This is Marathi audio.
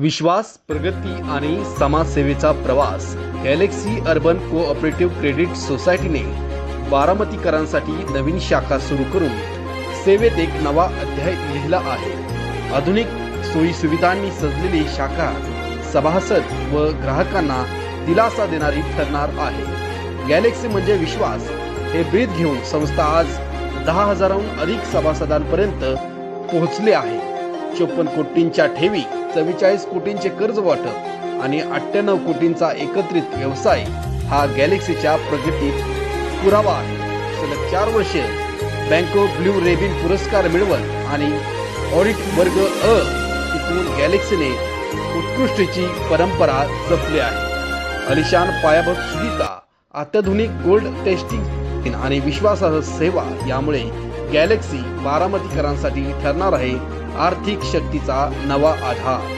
विश्वास प्रगती आणि समाजसेवेचा प्रवास. गॅलेक्सी अर्बन कोऑपरेटिव्ह क्रेडिट सोसायटीने बारामतीकरांसाठी नवीन शाखा सुरू करून सेवेत एक नवा अध्याय लिहिला आहे. आधुनिक सोयीसुविधांनी सजलेली शाखा सभासद व ग्राहकांना दिलासा देणारी ठरणार आहे. गॅलेक्सी म्हणजे विश्वास हे ब्रीद घेऊन संस्था आज दहा हजाराहून अधिक सभासदांपर्यंत पोहोचले आहे. चोपन्न कोटींच्या ठेवी चव्वेचाळीस कोटींचे कर्ज वाटप आणि अठ्ठ्याण्णव कोटींचा एकत्रित व्यवसाय हा गॅलेक्सीच्या प्रगतीत पुरावा आहे. सलग चार वर्षे बँको ब्ल्यू रेबिन पुरस्कार मिळवत आणि ऑडिट वर्ग अ टिकवून गॅलेक्सीने उत्कृष्टीची परंपरा जपली आहे. अलिशान पायाभूत सुविधा अत्याधुनिक गोल्ड टेस्टिंग आणि विश्वासार्ह सेवा यामुळे गॅलेक्सी बारामतीकरांसाठी ठरणार आहे. आर्थिक शक्तीचा नवा आधार.